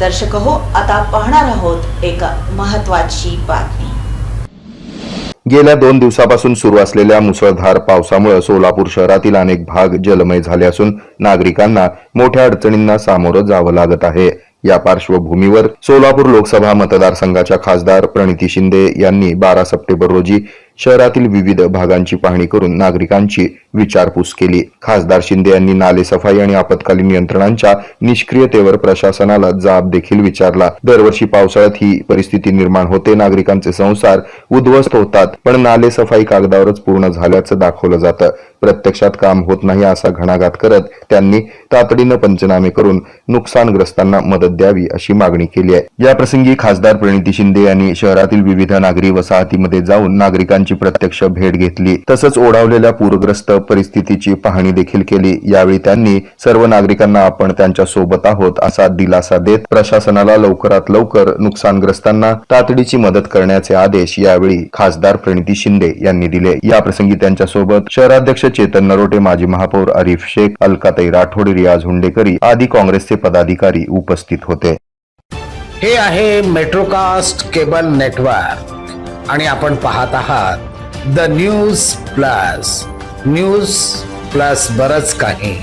दर्शक हो आता पाहणार आहोत एक महत्वाची बातमी. गेल्या दोन दिवसापासून सुरू असलेल्या मुसळधार पावसामुळे सोलापूर शहरातील अनेक भाग जलमय झाले असून नागरिकांना मोठ्या अडचणींना सामोरं जावं लागत आहे. या पार्श्वभूमीवर सोलापूर लोकसभा मतदारसंघाच्या खासदार प्रणिती शिंदे यांनी बारा सप्टेंबर रोजी शहरातील विविध भागांची पाहणी करून नागरिकांची विचारपूस केली. खासदार शिंदे यांनी नाले सफाई आणि आपत्कालीन यंत्रणांच्या निष्क्रियतेवर प्रशासनाला जाब देखील विचारला. दरवर्षी पावसाळ्यात ही परिस्थिती निर्माण होते. नागरिकांचे संसार उद्ध्वस्त होतात पण नाले सफाई कागदावरच पूर्ण झाल्याचं दाखवलं जातं. प्रत्यक्षात काम होत नाही असा घणाघात करत त्यांनी तातडीनं पंचनामे करून नुकसानग्रस्तांना मदत द्यावी अशी मागणी केली आहे. या प्रसंगी खासदार प्रणिती शिंदे यांनी शहरातील विविध नागरी वसाहतीमध्ये जाऊन नागरिकांची प्रत्यक्ष भेट घेतली. तसंच ओढावलेल्या पूरग्रस्त परिस्थितीची पाहणी देखील केली. यावेळी त्यांनी सर्व नागरिकांना आपण त्यांच्यासोबत आहोत असा दिलासा देत प्रशासनाला लवकरात लवकर नुकसानग्रस्तांना तातडीची मदत करण्याचे आदेश यावेळी खासदार प्रणिती शिंदे यांनी दिले. या प्रसंगी त्यांच्यासोबत शहराध्यक्ष चेतन नरोटे माजी महापौर आरिफ शेख अलकाताई राठोड रियाज हुंडेकरी आदी काँग्रेसचे पदाधिकारी उपस्थित होते. हे आहे मेट्रोकास्ट केबल नेटवर्क आणि आपण पाहत आहात the news plus news plus बरच काही.